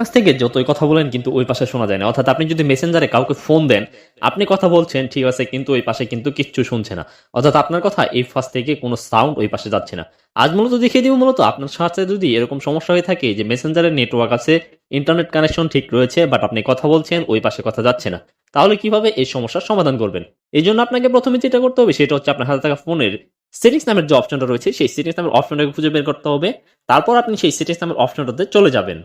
কাছ থেকে যতই কথা বলেন কিন্তু ওই পাশে শোনা যায় না। অর্থাৎ আপনি যদি মেসেঞ্জারে কাউকে ফোন দেন, আপনি কথা বলছেন, ঠিক আছে, কিন্তু ওই পাশে কিন্তু কিচ্ছু শুনছে না। অর্থাৎ আপনার কথা এই ফাঁস থেকে কোনো সাউন্ড ওই পাশে যাচ্ছে না। আজ মূলত দেখিয়ে দিব মূলত, আপনার সাথে যদি এরকম সমস্যা হয়ে থাকে যে মেসেঞ্জারের নেটওয়ার্ক আছে ইন্টারনেট কানেকশন ঠিক রয়েছে বাট আপনি কথা বলছেন, ওই পাশে কথা যাচ্ছে না, তাহলে কীভাবে এই সমস্যার সমাধান করবেন? এই জন্য আপনাকে প্রথমে যেটা করতে হবে, সেটা হচ্ছে আপনার হাতে থাকা ফোনের সেটিংস নামের যে অপশনটা রয়েছে, সেই সেটিংস নামের অপশনটাকে খুঁজে বের করতে হবে। তারপর আপনি সেই সেটিংস নামের অপশনটাতে চলে যাবেন।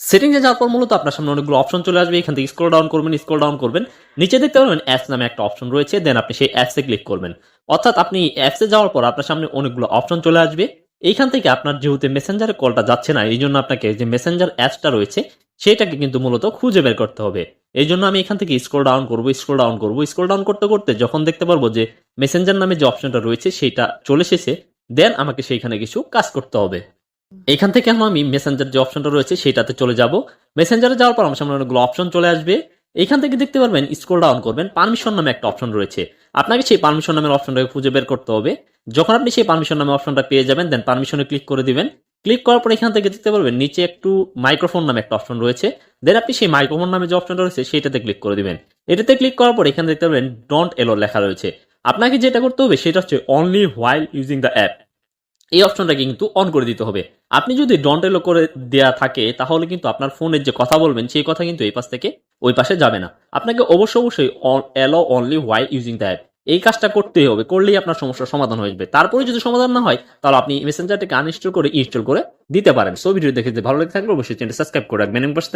সেটিংসে যাওয়ার পর মূলত আপনার সামনে অনেকগুলো অপশন চলে আসবে। এখান থেকে স্ক্রল ডাউন করবেন স্ক্রল ডাউন করবেন। নিচে দেখতে পারবেন অ্যাপস নামে একটা অপশন রয়েছে দেন আপনি সেই অ্যাপসে ক্লিক করবেন। অর্থাৎ আপনি অ্যাপসে যাওয়ার পর আপনার সামনে অনেকগুলো অপশন চলে আসবে। এইখান থেকে আপনার যেহেতু মেসেঞ্জারে কলটা যাচ্ছে না, এই জন্য আপনাকে যে মেসেঞ্জার অ্যাপসটা রয়েছে, সেটাকে কিন্তু মূলত খুঁজে বের করতে হবে। এই জন্য আমি এখান থেকে স্ক্রল ডাউন করব স্ক্রল ডাউন করব। স্ক্রল ডাউন করতে করতে যখন দেখতে পারব যে মেসেঞ্জার নামে যে অপশনটা রয়েছে, সেটা চলে এসেছে দেন আমাকে সেইখানে কিছু কাজ করতে হবে। এখান থেকে এখন আমি মেসেঞ্জার যে অপশনটা রয়েছে সেটাতে চলে যাব। মেসেঞ্জারে যাওয়ার পর আমার সামনে অনেকগুলো অপশন চলে আসবে। এখান থেকে দেখতে পারবেন স্ক্রল ডাউন করবেন পারমিশন নামে একটা অপশন রয়েছে। আপনাকে সেই পারমিশন নামের অপশনটাকে খুঁজে বের করতে হবে। যখন আপনি সেই পারমিশন নামে অপশনটা পেয়ে যাবেন দেন পারমিশনে ক্লিক করে দিবেন। ক্লিক করার পর এখান থেকে দেখতে পারবেন, নিচে একটু মাইক্রোফোন নামে একটা অপশন রয়েছে। দেন আপনি সেই মাইক্রোফোন নামে যে অপশনটা রয়েছে সেটাতে ক্লিক করে দিবেন। এটাতে ক্লিক করার পর এখানে দেখতে পারবেন ডন্ট এলো লেখা রয়েছে। আপনাকে যেটা করতে হবে সেটা হচ্ছে only while using the app এই অপশনটাকে কিন্তু অন করে দিতে হবে। আপনি যদি ডন্ট এলো করে দেয়া থাকে, তাহলে কিন্তু আপনার ফোনের যে কথা বলবেন, সেই কথা কিন্তু এই পাশ থেকে ওই পাশে যাবে না। আপনাকে অবশ্যই অবশ্যই এলো only while using the app এই কাজটা করতেই হবে, করলেই আপনার সমস্যার সমাধান হয়ে যাবে। তারপরে যদি সমাধান না হয়, তাহলে আপনি মেসেঞ্জারটাকে আনইনস্টল করে ইনস্টল করে দিতে পারেন। সো ভিডিও দেখে ভালো লেগে থাকলে অবশ্যই চ্যানেল সাবস্ক্রাইব করে রাখবেন এবং পাশে